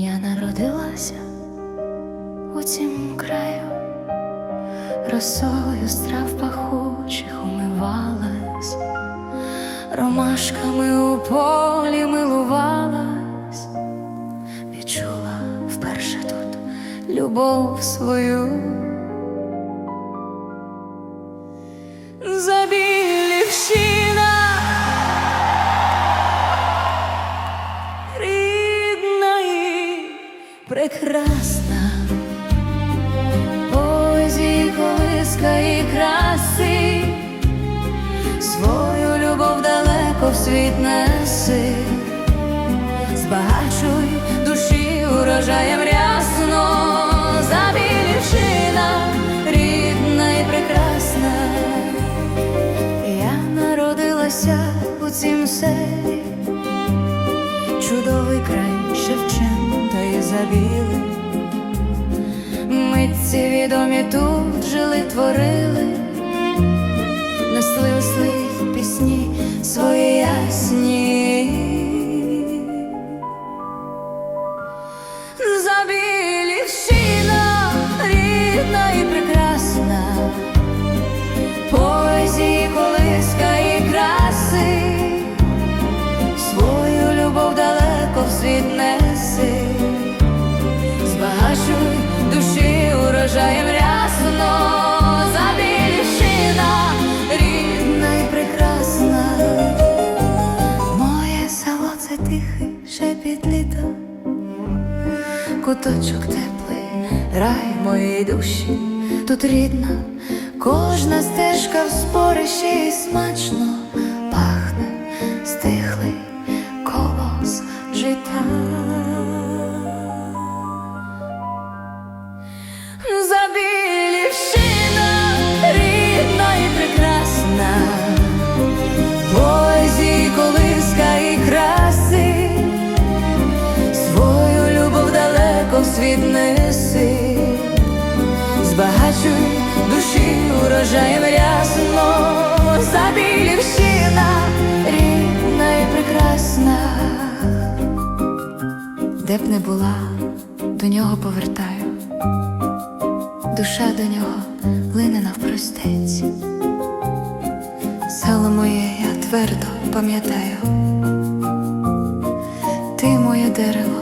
Я народилася у цім краю, росою страв пахучих умивалась, ромашками у полі милувалась, відчула вперше тут любов свою. Прекрасна, поезії колиска і краси, свою любов далеко в світ неси, збагачуй душі урожаєм рясно, забілівщина рідна і прекрасна. Я народилася у цім селі, Шевченка ми ці відомі тут жили, творили, шепіт літа, куточок теплий, рай моєї душі, тут рідна, кожна стежка в спорищі і смачно пахне стихлий колос життя. Б не була, до нього повертаю, душа до нього лине навпростець. Село моє я твердо пам'ятаю, ти моє дерево,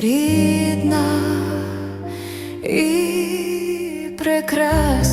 рідна і прекрасна.